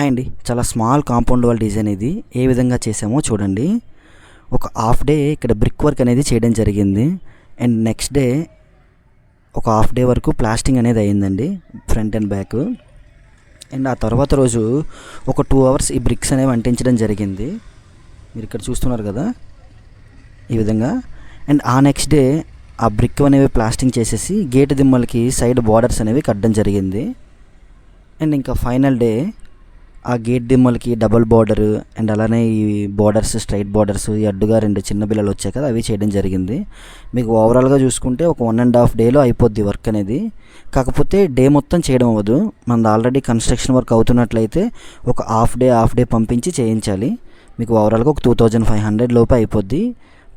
Hi అండి చాలా small compound wall design ఇది. ఏ విధంగా చేసామో చూడండి. ఒక హాఫ్ డే ఇక్కడ బ్రిక్ వర్క్ అనేది చేయడం జరిగింది. అండ్ నెక్స్ట్ డే ఒక హాఫ్ డే వరకు ప్లాస్టింగ్ అనేది అయ్యిందండి ఫ్రంట్ అండ్ బ్యాక్. అండ్ ఆ తర్వాత రోజు ఒక టూ అవర్స్ ఈ బ్రిక్స్ అనేవి అంటించడం జరిగింది. మీరు ఇక్కడ చూస్తున్నారు కదా ఈ విధంగా. అండ్ ఆ నెక్స్ట్ డే ఆ బ్రిక్ అనేవి ప్లాస్టింగ్ చేసేసి గేట్ దిమ్మలకి సైడ్ బార్డర్స్ అనేవి కట్టడం జరిగింది. అండ్ ఇంకా ఫైనల్ డే ఆ గేట్ దిమ్మలకి డబుల్ బార్డర్ అండ్ అలానే ఈ బార్డర్స్ స్ట్రైట్ బార్డర్స్ ఈ అడ్డుగా రెండు చిన్న బిల్లలు వచ్చాయి కదా అవి చేయడం జరిగింది. మీకు ఓవరాల్గా చూసుకుంటే ఒక వన్ అండ్ హాఫ్ డేలో అయిపోద్ది వర్క్ అనేది. కాకపోతే డే మొత్తం చేయడం అవ్వదు. మనది ఆల్రెడీ కన్స్ట్రక్షన్ వర్క్ అవుతున్నట్లయితే ఒక హాఫ్ డే హాఫ్ డే పంపించి చేయించాలి. మీకు ఓవరాల్గా ఒక టూ థౌజండ్ ఫైవ్ హండ్రెడ్ లోపే అయిపోద్ది.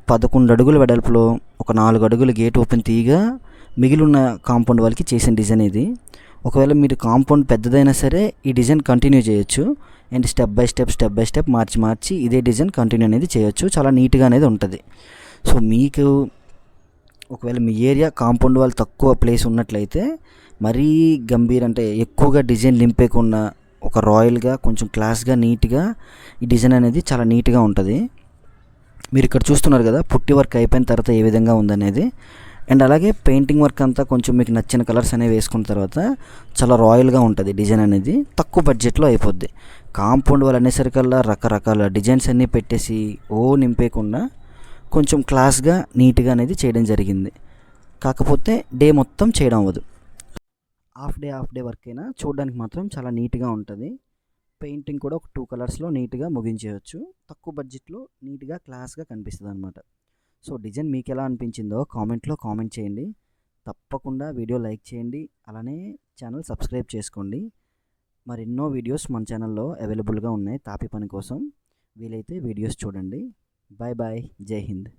పదకొండు అడుగుల వెడల్పులో ఒక నాలుగు అడుగులు గేట్ ఓపెన్ తీయగా మిగిలిన కాంపౌండ్ వాళ్ళకి చేసిన డిజైన్ ఇది. ఒకవేళ మీరు కాంపౌండ్ పెద్దదైనా సరే ఈ డిజైన్ కంటిన్యూ చేయొచ్చు. And step by step step by step మార్చి మార్చి ఇదే డిజైన్ కంటిన్యూ అనేది చేయొచ్చు. చాలా నీట్గా అనేది ఉంటుంది. సో మీకు ఒకవేళ మీ ఏరియా కాంపౌండ్ వాళ్ళు తక్కువ ప్లేస్ ఉన్నట్లయితే మరీ గంభీర్ అంటే ఎక్కువగా డిజైన్ నింపేకున్న ఒక రాయల్గా కొంచెం క్లాస్గా నీట్గా ఈ డిజైన్ అనేది చాలా నీట్గా ఉంటుంది. మీరు ఇక్కడ చూస్తున్నారు కదా పుట్టి వర్క్ అయిపోయిన తర్వాత ఏ విధంగా ఉందనేది. అండ్ అలాగే పెయింటింగ్ వర్క్ అంతా కొంచెం మీకు నచ్చిన కలర్స్ అనేవి వేసుకున్న తర్వాత చాలా రాయల్గా ఉంటుంది డిజైన్ అనేది. తక్కువ బడ్జెట్లో అయిపోద్ది. కాంపౌండ్ వాళ్ళు అనేసరికల్లా రకరకాల డిజైన్స్ అన్నీ పెట్టేసి ఓ నింపేయకుండా కొంచెం క్లాస్గా నీట్గా అనేది చేయడం జరిగింది. కాకపోతే డే మొత్తం చేయడం అవ్వదు. Half day half day work అయినా చూడడానికి మాత్రం చాలా నీట్గా ఉంటుంది. పెయింటింగ్ కూడా ఒక టూ కలర్స్లో నీట్గా ముగించేయచ్చు. తక్కువ బడ్జెట్లో నీట్గా క్లాస్గా కనిపిస్తుంది అనమాట సో డిజైన్ మీకు ఎలా అనిపించిందో కామెంట్లో కామెంట్ చేయండి. తప్పకుండా వీడియో లైక్ చేయండి. అలానే ఛానల్ సబ్స్క్రైబ్ చేసుకోండి. మరెన్నో వీడియోస్ మన ఛానల్లో అవైలబుల్గా ఉన్నాయి. తాపి పని కోసం వీలైతే వీడియోస్ చూడండి. Bye bye. జై హింద్.